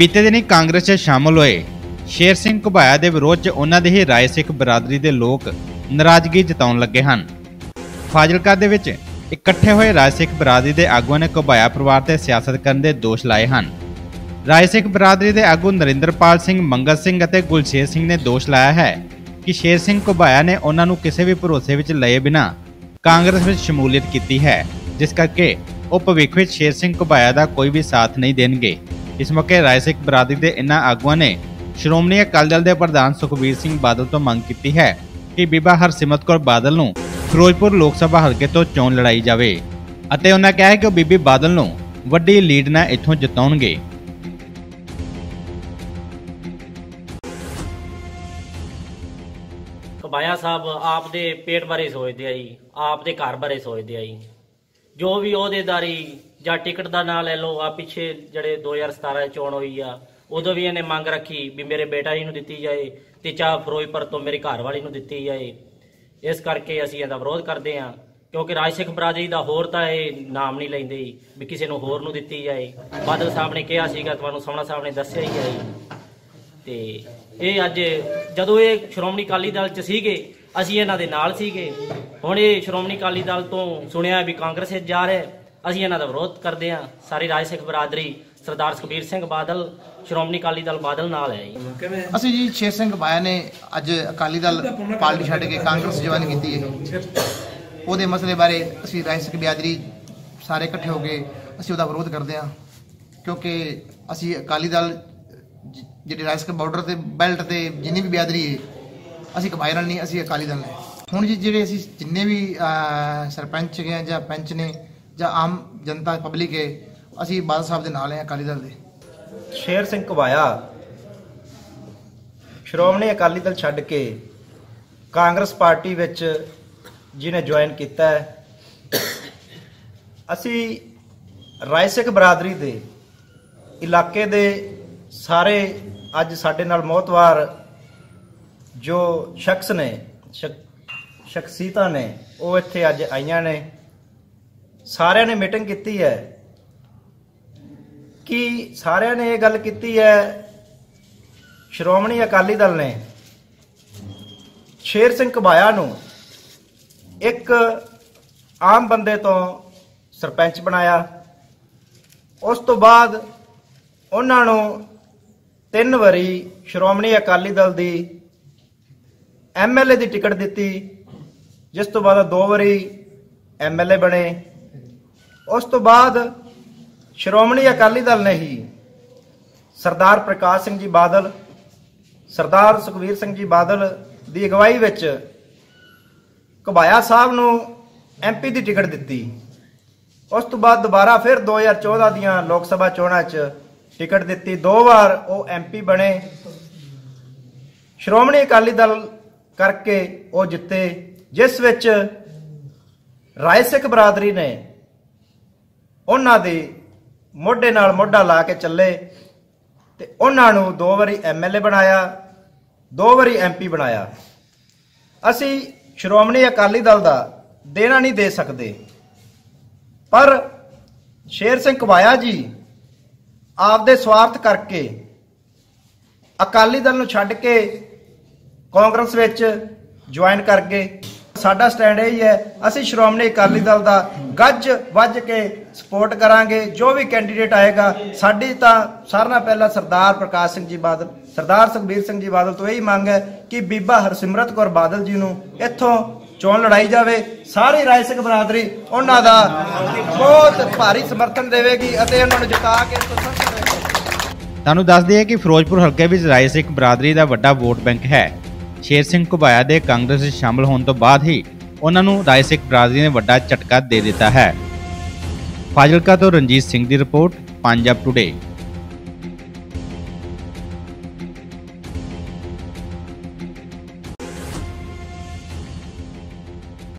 ਬੀਤੇ ਦਿਨੀ ਕਾਂਗਰਸ 'ਚ ਸ਼ਾਮਲ ਹੋਏ। ਸ਼ੇਰ ਸਿੰਘ ਘੁਬਾਇਆ ਦੇ ਵਿਰੋਧ 'ਚ ਉਹਨਾਂ ਦੇ ਹੀ ਰਾਏ ਸਿੱਖ ਬਰਾਦਰੀ ਦੇ ਲੋਕ ਨਾਰਾਜ਼ਗੀ ਜਤਾਉਣ ਲੱਗੇ ਹਨ। ਫਾਜ਼ਿਲਕਾ ਦੇ ਵਿੱਚ ਇਕੱਠੇ ਹੋਏ ਰਾਏ ਸਿੱਖ ਬਰਾਦਰੀ ਦੇ ਆਗੂਆਂ ਨੇ ਘੁਬਾਇਆ ਪਰਿਵਾਰ ਤੇ ਸਿਆਸਤ ਕਰਨ ਦੇ ਦੋਸ਼ ਲਾਏ ਹਨ। ਰਾਏ ਸਿੱਖ ਬਰਾਦਰੀ ਦੇ ਆਗੂ ਨਰਿੰਦਰਪਾਲ ਸਿੰਘ, ਮੰਗਲ ਸਿੰਘ ਅਤੇ ਗੁਲਸ਼ੇਰ ਸਿੰਘ ਨੇ ਦੋਸ਼ ਲਾਇਆ ਹੈ ਕਿ ਸ਼ੇਰ ਸਿੰਘ ਘੁਬਾਇਆ ਨੇ ਉਹਨਾਂ ਨੂੰ ਕਿਸੇ ਵੀ ਭਰੋਸੇ ਵਿੱਚ ਲਏ ਬਿਨਾਂ ਕਾਂਗਰਸ ਵਿੱਚ ਸ਼ਮੂਲੀਅਤ ਕੀਤੀ ਹੈ, ਜਿਸ ਕਰਕੇ ਉਹ ਭਵਿੱਖ ਵਿੱਚ ਸ਼ੇਰ ਸਿੰਘ ਘੁਬਾਇਆ ਦਾ ਕੋਈ ਵੀ ਸਾਥ ਨਹੀਂ ਦੇਣਗੇ। ਇਸ ਮੌਕੇ ਰਾਏ ਸਿੱਖ ਬਰਾਦਰੀ ਦੇ ਇਨ੍ਹਾਂ ਆਗੂਆਂ ਨੇ ਸ਼੍ਰੋਮਣੀ ਅਕਾਲੀ ਦਲ ਦੇ ਪ੍ਰਧਾਨ ਸੁਖਬੀਰ ਸਿੰਘ ਬਾਦਲ ਤੋਂ ਮੰਗ ਕੀਤੀ ਹੈ ਕਿ ਬੀਬਾ ਹਰਸਿਮਰਤ ਕੌਰ ਬਾਦਲ ਨੂੰ ਫਿਰੋਜ਼ਪੁਰ ਲੋਕ ਸਭਾ ਹਲਕੇ ਤੋਂ ਚੋਣ ਲੜਾਈ ਜਾਵੇ ਅਤੇ ਉਹਨਾਂ ਕਿਹਾ ਕਿ ਉਹ ਬੀਬੀ ਬਾਦਲ ਨੂੰ ਵੱਡੀ ਲੀਡ ਨਾਲ ਇੱਥੋਂ ਜਿਤਾਉਣਗੇ। ਕਬਾਇਆ ਸਾਹਿਬ, ਆਪ ਦੇ ਪੇਟ ਬਾਰੇ ਸੋਚਦੇ ਆ ਜੀ, ਆਪ ਦੇ ਘਰ ਬਾਰੇ ਸੋਚਦੇ ਆ ਜੀ। ਜੋ ਵੀ ਅਹੁਦੇਦਾਰੀ ਜਾਂ ਟਿਕਟ ਦਾ ਨਾਂ ਲੈ ਲਓ, ਆ ਪਿੱਛੇ ਜਿਹੜੇ 2017 ਚ ਚੋਣ ਹੋਈ ਆ, ਉਦੋਂ ਵੀ ਇਹਨੇ ਮੰਗ ਰੱਖੀ ਵੀ ਮੇਰੇ ਬੇਟਾ ਜੀ ਨੂੰ ਦਿੱਤੀ ਜਾਏ ਤੇ ਚਾਹ ਫਿਰੋਜ਼ਪੁਰ ਤੋਂ ਮੇਰੇ ਘਰ ਵਾਲੀ ਨੂੰ ਦਿੱਤੀ ਜਾਏ। ਇਸ ਕਰਕੇ ਅਸੀਂ ਇਹਦਾ ਵਿਰੋਧ ਕਰਦੇ ਹਾਂ, ਕਿਉਂਕਿ ਰਾਜ ਸਿੱਖ ਬਰਾਦਰੀ ਦਾ ਹੋਰ ਤਾਂ ਇਹ ਨਾਮ ਨਹੀਂ ਲੈਂਦੇ ਵੀ ਕਿਸੇ ਨੂੰ ਹੋਰ ਨੂੰ ਦਿੱਤੀ ਜਾਏ। ਬਾਦਲ ਸਾਹਿਬ ਨੇ ਕਿਹਾ ਸੀਗਾ, ਤੁਹਾਨੂੰ ਸੋਹਣਾ ਸਾਹਿਬ ਨੇ ਦੱਸਿਆ ਹੀ ਹੈ ਜੀ। ਤੇ ਇਹ ਅੱਜ ਜਦੋਂ ਇਹ ਸ਼੍ਰੋਮਣੀ ਅਕਾਲੀ ਦਲ ਚ ਸੀਗੇ, ਅਸੀਂ ਇਹਨਾਂ ਦੇ ਨਾਲ ਸੀਗੇ। ਹੁਣ ਇਹ ਸ਼੍ਰੋਮਣੀ ਅਕਾਲੀ ਦਲ ਤੋਂ ਸੁਣਿਆ ਵੀ ਕਾਂਗਰਸ ਵਿੱਚ ਜਾ ਰਿਹਾ ਅਸੀਂ ਇਹਨਾਂ ਦਾ ਵਿਰੋਧ ਕਰਦੇ ਹਾਂ। ਸਾਰੀ ਰਾਜ ਸਿੱਖ ਬਰਾਦਰੀ ਸਰਦਾਰ ਸੁਖਬੀਰ ਸਿੰਘ ਬਾਦਲ ਸ਼੍ਰੋਮਣੀ ਅਕਾਲੀ ਦਲ ਬਾਦਲ ਨਾਲ ਹੈ ਜੀ। ਅਸੀਂ ਜੀ ਸ਼ੇਰ ਸਿੰਘ ਬਾਇਆ ਨੇ ਅੱਜ ਅਕਾਲੀ ਦਲ ਪਾਰਟੀ ਛੱਡ ਕੇ ਕਾਂਗਰਸ ਜੁਆਇਨ ਕੀਤੀ ਹੈ ਉਹਦੇ ਮਸਲੇ ਬਾਰੇ ਅਸੀਂ ਰਾਏ ਸਿੰਘ ਬਿਆਦਰੀ ਸਾਰੇ ਇਕੱਠੇ ਹੋ ਕੇ ਅਸੀਂ ਉਹਦਾ ਵਿਰੋਧ ਕਰਦੇ ਹਾਂ। ਕਿਉਂਕਿ ਅਸੀਂ ਅਕਾਲੀ ਦਲ ਜਿਹੜੇ ਰਾਏ ਸਿੰਘ ਬਾਰਡਰ ਤੇ ਬੈਲਟ ਤੇ ਜਿੰਨੀ ਵੀ ਬਿਆਦਰੀ ਹੈ ਅਸੀਂ ਕਮਾਈ ਨਾਲ ਨਹੀਂ ਅਸੀਂ ਅਕਾਲੀ ਦਲ ਨੇ ਹੁਣ ਜੀ ਜਿਹੜੇ ਅਸੀਂ ਜਿੰਨੇ ਵੀ ਸਰਪੰਚ ਗਏ ਜਾਂ ਪੰਚ ਨੇ ਜਾਂ ਆਮ ਜਨਤਾ ਪਬਲਿਕ ਹੈ, ਅਸੀਂ ਬਾਦਲ ਸਾਹਿਬ ਦੇ ਨਾਲ ਹੈ, ਅਕਾਲੀ ਦਲ ਦੇ। ਸ਼ੇਰ ਸਿੰਘ ਘਵਾਇਆ ਸ਼੍ਰੋਮਣੀ ਅਕਾਲੀ ਦਲ ਛੱਡ ਕੇ ਕਾਂਗਰਸ ਪਾਰਟੀ ਵਿੱਚ ਜਿਹਨੇ ਜੁਆਇਨ ਕੀਤਾ ਹੈ। ਅਸੀਂ ਰਾਏ ਸਿੱਖ ਬਰਾਦਰੀ ਦੇ ਇਲਾਕੇ ਦੇ ਸਾਰੇ ਅੱਜ ਸਾਡੇ ਨਾਲ ਮੌਤਵਾਰ ਜੋ ਸ਼ਖਸ ਨੇ ਸ਼ਖਸੀਅਤਾਂ ਨੇ, ਉਹ ਇੱਥੇ ਅੱਜ ਆਈਆਂ ਨੇ। ਸਾਰਿਆਂ ਨੇ ਮੀਟਿੰਗ ਕੀਤੀ ਹੈ। ਕਿ ਸਾਰਿਆਂ ਨੇ ਇਹ ਗੱਲ ਕੀਤੀ ਹੈ? ਸ਼੍ਰੋਮਣੀ ਅਕਾਲੀ ਦਲ ਨੇ ਸ਼ੇਰ ਸਿੰਘ ਘਬਾਇਆ ਨੂੰ ਇੱਕ ਆਮ ਬੰਦੇ ਤੋਂ ਸਰਪੰਚ ਬਣਾਇਆ। ਉਸ ਤੋਂ ਬਾਅਦ ਉਹਨਾਂ ਨੂੰ ਤਿੰਨ ਵਾਰੀ ਸ਼੍ਰੋਮਣੀ ਅਕਾਲੀ ਦਲ ਦੀ ਐਮਐਲਏ ਦੀ ਟਿਕਟ ਦਿੱਤੀ, ਜਿਸ ਤੋਂ ਬਾਅਦ ਦੋ ਵਾਰੀ ਐਮਐਲਏ ਬਣੇ। ਉਸ ਤੋਂ ਬਾਅਦ ਸ਼੍ਰੋਮਣੀ ਅਕਾਲੀ ਦਲ ਨੇ ਹੀ ਸਰਦਾਰ ਪ੍ਰਕਾਸ਼ ਸਿੰਘ ਜੀ ਬਾਦਲ, ਸਰਦਾਰ ਸੁਖਵੀਰ ਸਿੰਘ ਜੀ ਬਾਦਲ ਦੀ ਅਗਵਾਈ ਵਿੱਚ ਘਬਾਇਆ ਸਾਹਿਬ ਨੂੰ ਐਮਪੀ ਦੀ ਟਿਕਟ ਦਿੱਤੀ। ਉਸ ਤੋਂ ਬਾਅਦ ਦੁਬਾਰਾ ਫਿਰ 2014 ਦੀਆਂ ਲੋਕ ਸਭਾ ਚੋਣਾਂ 'ਚ ਟਿਕਟ ਦਿੱਤੀ। ਦੋ ਵਾਰ ਉਹ ਐਮਪੀ ਬਣੇ। ਸ਼੍ਰੋਮਣੀ ਅਕਾਲੀ ਦਲ ਕਰਕੇ ਉਹ ਜਿੱਤੇ, ਜਿਸ ਵਿੱਚ ਰਾਏ ਸਿੱਖ ਬਰਾਦਰੀ ਨੇ ਉਹਨਾਂ ਦੇ ਮੋਢੇ ਨਾਲ ਮੋਢਾ ਲਾ ਕੇ ਚੱਲੇ ਤੇ ਉਹਨਾਂ ਨੂੰ ਦੋ ਵਾਰੀ ਐਮਐਲਏ ਬਣਾਇਆ, ਦੋ ਵਾਰੀ ਐਮਪੀ ਬਣਾਇਆ। ਅਸੀਂ ਸ਼੍ਰੋਮਣੀ ਅਕਾਲੀ ਦਲ ਦਾ ਦੇਣਾ ਨਹੀਂ ਦੇ ਸਕਦੇ। ਪਰ ਸ਼ੇਰ ਸਿੰਘ ਕਵਾਇਆ ਜੀ ਆਪਦੇ ਸਵਾਰਥ ਕਰਕੇ ਅਕਾਲੀ ਦਲ ਨੂੰ ਛੱਡ ਕੇ ਕਾਂਗਰਸ ਵਿੱਚ ਜੁਆਇਨ ਕਰ ਗਏ। ਸਾਡਾ ਸਟੈਂਡ ਇਹ ਹੀ ਹੈ ਅਸੀਂ ਸ਼੍ਰੋਮਣੀ ਅਕਾਲੀ ਦਲ ਦਾ ਗੱਜ ਵੱਜ ਕੇ ਸਪੋਰਟ ਕਰਾਂਗੇ, ਜੋ ਵੀ ਕੈਂਡੀਡੇਟ ਆਏਗਾ, ਸਾਡੀ ਤਾਂ ਸਾਰਿਆਂ ਨਾਲੋਂ ਪਹਿਲਾਂ ਸਰਦਾਰ ਪ੍ਰਕਾਸ਼ ਸਿੰਘ ਜੀ ਬਾਦਲ, ਸਰਦਾਰ ਸੁਖਬੀਰ ਸਿੰਘ ਜੀ ਬਾਦਲ ਤੋਂ ਇਹੀ ਮੰਗ ਹੈ ਕਿ ਬੀਬਾ ਹਰਸਿਮਰਤ ਕੌਰ ਬਾਦਲ ਜੀ ਨੂੰ ਇੱਥੋਂ ਚੋਣ ਲੜਾਈ ਜਾਵੇ, ਸਾਰੀ ਰਾਏ ਸਿੰਘ ਬਰਾਦਰੀ ਉਹਨਾਂ ਦਾ ਬਹੁਤ ਭਾਰੀ ਸਮਰਥਨ ਦੇਵੇਗੀ ਅਤੇ ਉਹਨਾਂ ਨੂੰ ਜਿਤਾ ਕੇ ਤੁਹਾਨੂੰ ਦੱਸ ਦਈਏ ਕਿ ਫਿਰੋਜ਼ਪੁਰ ਹਲਕੇ ਵਿੱਚ ਰਾਏ ਸਿੱਖ ਬਰਾਦਰੀ ਦਾ ਵੱਡਾ ਵੋਟ ਬੈਂਕ ਹੈ। ਸ਼ੇਰ ਸਿੰਘ ਘੁਬਾਇਆ ਦੇ ਕਾਂਗਰਸ ਵਿੱਚ ਸ਼ਾਮਲ ਹੋਣ ਤੋਂ ਬਾਅਦ ਹੀ ਉਹਨਾਂ ਨੂੰ ਰਾਏ ਸਿੱਖ ਬਰਾਦਰੀ ਨੇ ਵੱਡਾ ਝਟਕਾ ਦੇ ਦਿੱਤਾ ਹੈ। ਫਾਜ਼ਿਲਕਾ ਤੋਂ ਰਣਜੀਤ ਸਿੰਘ ਦੀ ਰਿਪੋਰਟ, ਪੰਜਾਬ ਟੁਡੇ